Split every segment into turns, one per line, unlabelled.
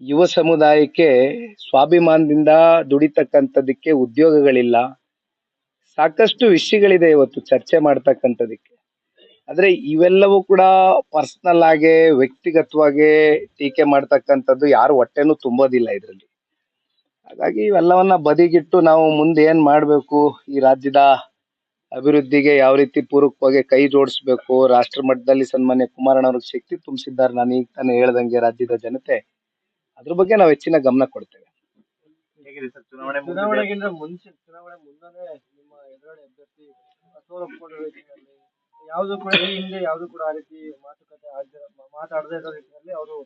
ಯುವ ಸಮುದಾಯಕ್ಕೆ ಸ್ವಾಭಿಮಾನದಿಂದ ದುಡಿತಕ್ಕಂಥದಕ್ಕೆ ಉದ್ಯೋಗಗಳಿಲ್ಲ. ಸಾಕಷ್ಟು ವಿಷಯಗಳಿದೆ ಇವತ್ತು ಚರ್ಚೆ ಮಾಡ್ತಕ್ಕಂಥದಕ್ಕೆ ಆದರೆ ಇವೆಲ್ಲವೂ ಕೂಡ ಪರ್ಸನಲ್ ಆಗಿ, ವ್ಯಕ್ತಿಗತವಾಗಿ ಟೀಕೆ ಮಾಡ್ತಕ್ಕಂಥದ್ದು ಯಾರು ಹೊಟ್ಟೆನೂ ತುಂಬೋದಿಲ್ಲ ಇದರಲ್ಲಿ. ಹಾಗಾಗಿ ಇವೆಲ್ಲವನ್ನ ಬದಿಗಿಟ್ಟು ನಾವು ಮುಂದೆ ಏನ್ ಮಾಡಬೇಕು? ಈ ರಾಜ್ಯದ ಅಭಿವೃದ್ಧಿಗೆ ಯಾವ ರೀತಿ ಪೂರಕವಾಗಿ ಕೈ ಜೋಡಿಸ್ಬೇಕು? ರಾಷ್ಟ್ರ ಮಟ್ಟದಲ್ಲಿ ಸನ್ಮಾನ್ಯ ಕುಮಾರಣ್ಣವ್ರಿಗೆ ಶಕ್ತಿ ತುಂಬಿಸಿದ್ದಾರೆ. ನಾನು ಈಗ ತಾನೇ ಹೇಳ್ದಂಗೆ ರಾಜ್ಯದ ಜನತೆ. ಅದ್ರ ಬಗ್ಗೆ ನಾವು ಹೆಚ್ಚಿನ ಗಮನ ಕೊಡ್ತೇವೆ.
ಹೇಗಿದೆ ಸರ್ ಚುನಾವಣೆ ಮುಗ್ದಿದೆ.
ಚುನಾವಣೆಗಿಂತ ಮುಂಚೆ ಚುನಾವಣೆ ಮುನ್ನನೇ ನಿಮ್ಮ ಎದುರಾಳಿ ಅಭ್ಯರ್ಥಿ ಸೋಲೊಪ್ಕೊಂಡಿರೋ ರೀತಿಯಲ್ಲಿ ಯಾವುದು ಕೂಡ ಈ ಹಿಂದೆ ಯಾವುದು ಕೂಡ ಆ ರೀತಿ ಮಾತುಕತೆ ಆಗದೆ ಮಾತಾಡದೇ ಇರೋ ರೀತಿಯಲ್ಲಿ ಅವರು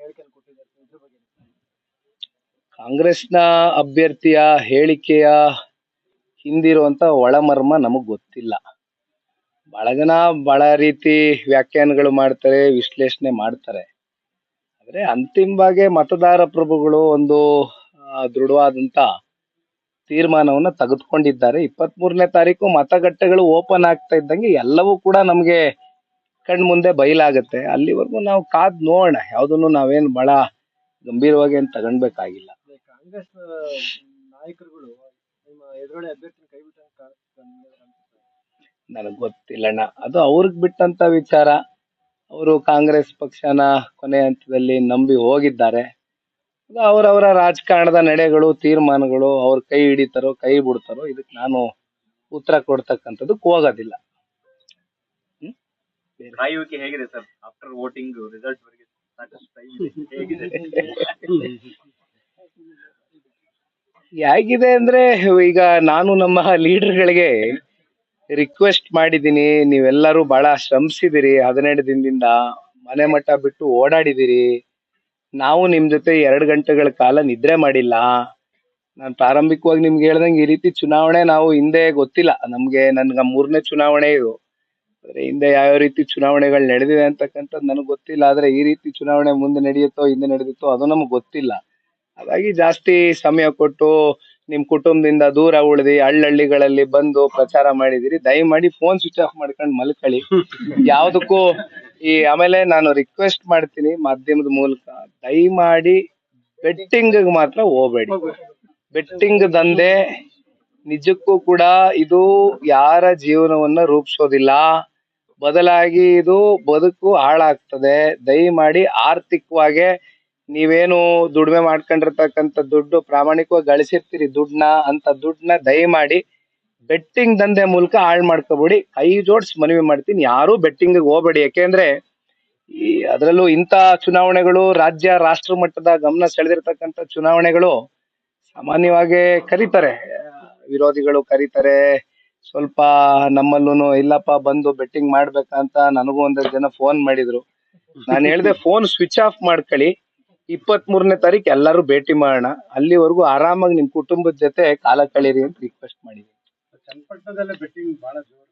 ಹೇಳಿಕೆಯನ್ನು ಕೊಟ್ಟಿದ್ದಾರೆ. ಇದ್ರ ಬಗ್ಗೆ
ಕಾಂಗ್ರೆಸ್ನ ಅಭ್ಯರ್ಥಿಯ ಹೇಳಿಕೆಯ ಹಿಂದಿರುವಂತ ಒಳಮರ್ಮ ನಮಗ್ ಗೊತ್ತಿಲ್ಲ. ಬಹಳ ಜನ ಬಹಳ ರೀತಿ ವ್ಯಾಖ್ಯಾನಗಳು ಮಾಡ್ತಾರೆ ವಿಶ್ಲೇಷಣೆ ಮಾಡ್ತಾರೆ. ಆದ್ರೆ ಅಂತಿಮವಾಗಿ ಮತದಾರ ಪ್ರಭುಗಳು ಒಂದು ದೃಢವಾದಂತ ತೀರ್ಮಾನವನ್ನ ತೆಗೆದುಕೊಂಡಿದ್ದಾರೆ. ಇಪ್ಪತ್ತ್ ಮೂರನೇ ತಾರೀಕು ಮತಗಟ್ಟೆಗಳು ಓಪನ್ ಆಗ್ತಾ ಇದ್ದಂಗೆ ಎಲ್ಲವೂ ಕೂಡ ನಮ್ಗೆ ಕಣ್ ಮುಂದೆ ಬಯಲಾಗತ್ತೆ. ಅಲ್ಲಿವರೆಗೂ ನಾವು ಕಾದ್ ನೋಡೋಣ. ಯಾವ್ದನ್ನು ನಾವೇನ್ ಬಹಳ ಗಂಭೀರವಾಗಿ ಏನ್ ತಗೊಂಡ್ಬೇಕಾಗಿಲ್ಲ.
ಕಾಂಗ್ರೆಸ್ ನಾಯಕರುಗಳು ನಿಮ್ಮ ಕೈ
ನನಗ್ ಗೊತ್ತಿಲ್ಲಣ್ಣ. ಅದು ಅವ್ರಿಗೆ ಬಿಟ್ಟಂತ ವಿಚಾರ. ಅವರು ಕಾಂಗ್ರೆಸ್ ಪಕ್ಷನ ಕೊನೆ ಹಂತದಲ್ಲಿ ನಂಬಿ ಹೋಗಿದ್ದಾರೆ. ಅವರವರ ರಾಜಕಾರಣದ ನಡೆಗಳು ತೀರ್ಮಾನಗಳು ಅವ್ರ ಕೈ ಹಿಡಿತಾರೋ ಕೈ ಬಿಡ್ತಾರೋ ಇದಕ್ಕೆ ನಾನು ಉತ್ತರ ಕೊಡ್ತಕ್ಕಂಥದ್ದಕ್ಕೆ ಹೋಗೋದಿಲ್ಲ.
ಕಾಯುವಿಕೆ ಹೇಗಿದೆ ಸರ್? ಆಫ್ಟರ್ ವೋಟಿಂಗ್ ರಿಸಲ್ಟ್ ಹೇಗಿದೆ?
ಅಂದ್ರೆ ಈಗ ನಾನು ನಮ್ಮ ಲೀಡರ್ಗಳಿಗೆ ರಿಕ್ವೆಸ್ಟ್ ಮಾಡಿದ್ದೀನಿ. ನೀವೆಲ್ಲರೂ ಬಹಳ ಶ್ರಮಿಸಿದಿರಿ. ಹದಿನೆಂಟು ದಿನದಿಂದ ಮನೆ ಮಟ್ಟ ಬಿಟ್ಟು ಓಡಾಡಿದಿರಿ. ನಾವು ನಿಮ್ ಜೊತೆ ಎರಡು ಗಂಟೆಗಳ ಕಾಲ ನಿದ್ರೆ ಮಾಡಿಲ್ಲ. ನಾನು ಪ್ರಾರಂಭಿಕವಾಗಿ ನಿಮ್ಗೆ ಹೇಳ್ದಂಗೆ ಈ ರೀತಿ ಚುನಾವಣೆ ನಾವು ಹಿಂದೆ ಗೊತ್ತಿಲ್ಲ. ನಮ್ಗೆ ನನ್ಗ ಮೂರನೇ ಚುನಾವಣೆ ಇದು. ಹಿಂದೆ ಯಾವ ರೀತಿ ಚುನಾವಣೆಗಳು ನಡೆದಿದೆ ಅಂತಕ್ಕಂಥದ್ದು ನನಗೆ ಗೊತ್ತಿಲ್ಲ. ಆದ್ರೆ ಈ ರೀತಿ ಚುನಾವಣೆ ಮುಂದೆ ನಡೆಯುತ್ತೋ, ಹಿಂದೆ ನಡೆದಿತ್ತೋ ಅದು ನಮಗೆ ಗೊತ್ತಿಲ್ಲ. ಹಾಗಾಗಿ ಜಾಸ್ತಿ ಸಮಯ ಕೊಟ್ಟು ನಿಮ್ ಕುಟುಂಬದಿಂದ ದೂರ ಉಳಿದಿ ಹಳ್ಳಹಳ್ಳಿಗಳಲ್ಲಿ ಬಂದು ಪ್ರಚಾರ ಮಾಡಿದಿರಿ, ದಯಮಾಡಿ ಫೋನ್ ಸ್ವಿಚ್ ಆಫ್ ಮಾಡ್ಕೊಂಡು ಮಲ್ಕೊಳ್ಳಿ. ಯಾವ್ದಕ್ಕೂ ಈ ಆಮೇಲೆ ನಾನು ರಿಕ್ವೆಸ್ಟ್ ಮಾಡ್ತೀನಿ ಮಾಧ್ಯಮದ ಮೂಲಕ, ದಯಮಾಡಿ ಬೆಟ್ಟಿಂಗ್ ಮಾತ್ರ ಹೋಗ್ಬೇಡಿ. ಬೆಟ್ಟಿಂಗ್ ದಂಧೆ ನಿಜಕ್ಕೂ ಕೂಡ ಇದು ಯಾರ ಜೀವನವನ್ನ ರೂಪಿಸೋದಿಲ್ಲ. ಬದಲಾಗಿ ಇದು ಬದುಕು ಹಾಳಾಗ್ತದೆ. ದಯಮಾಡಿ ಆರ್ಥಿಕವಾಗಿ ನೀವೇನು ದುಡಿಮೆ ಮಾಡ್ಕೊಂಡಿರ್ತಕ್ಕಂತ ದುಡ್ಡು ಪ್ರಾಮಾಣಿಕವಾಗಿ ಗಳಿಸಿರ್ತೀರಿ ದುಡ್ಡನ್ನ ಅಂತ ದುಡ್ಡನ್ನ ದಯಮಾಡಿ ಬೆಟ್ಟಿಂಗ್ ದಂಧೆ ಮೂಲಕ ಹಾಳು ಮಾಡ್ಕೋಬೇಡಿ. ಕೈ ಜೋಡ್ಸ್ ಮನವಿ ಮಾಡ್ತೀನಿ. ಯಾರು ಬೆಟ್ಟಿಂಗ್ ಹೋಗ್ಬೇಡಿ. ಯಾಕೆಂದ್ರೆ ಈ ಅದರಲ್ಲೂ ಇಂಥ ಚುನಾವಣೆಗಳು ರಾಜ್ಯ, ರಾಷ್ಟ್ರ ಮಟ್ಟದ ಗಮನ ಸೆಳೆದಿರ್ತಕ್ಕಂಥ ಚುನಾವಣೆಗಳು ಸಾಮಾನ್ಯವಾಗಿ ಕರೀತಾರೆ. ವಿರೋಧಿಗಳು ಕರೀತಾರೆ. ಸ್ವಲ್ಪ ನಮ್ಮಲ್ಲೂ ಇಲ್ಲಪ್ಪ ಬಂದು ಬೆಟ್ಟಿಂಗ್ ಮಾಡ್ಬೇಕಂತ ನನಗೂ ಒಂದಷ್ಟು ಜನ ಫೋನ್ ಮಾಡಿದ್ರು. ನಾನು ಹೇಳಿದೆ, ಫೋನ್ ಸ್ವಿಚ್ ಆಫ್ ಮಾಡ್ಕೊಳ್ಳಿ. ಇಪ್ಪತ್ತ್ ಮೂರನೇ ತಾರೀಕು ಎಲ್ಲರೂ ಭೇಟಿ ಮಾಡೋಣ. ಅಲ್ಲಿವರೆಗೂ ಆರಾಮಾಗಿ ನಿಮ್ ಕುಟುಂಬದ ಜೊತೆ ಕಾಲ ಕಳೀರಿ ಅಂತ ರಿಕ್ವೆಸ್ಟ್ ಮಾಡಿದ್ದೀನಿ.
ಚನ್ನಪಟ್ಟಣದಲ್ಲೇ ಬಹಳ ಜೋರು.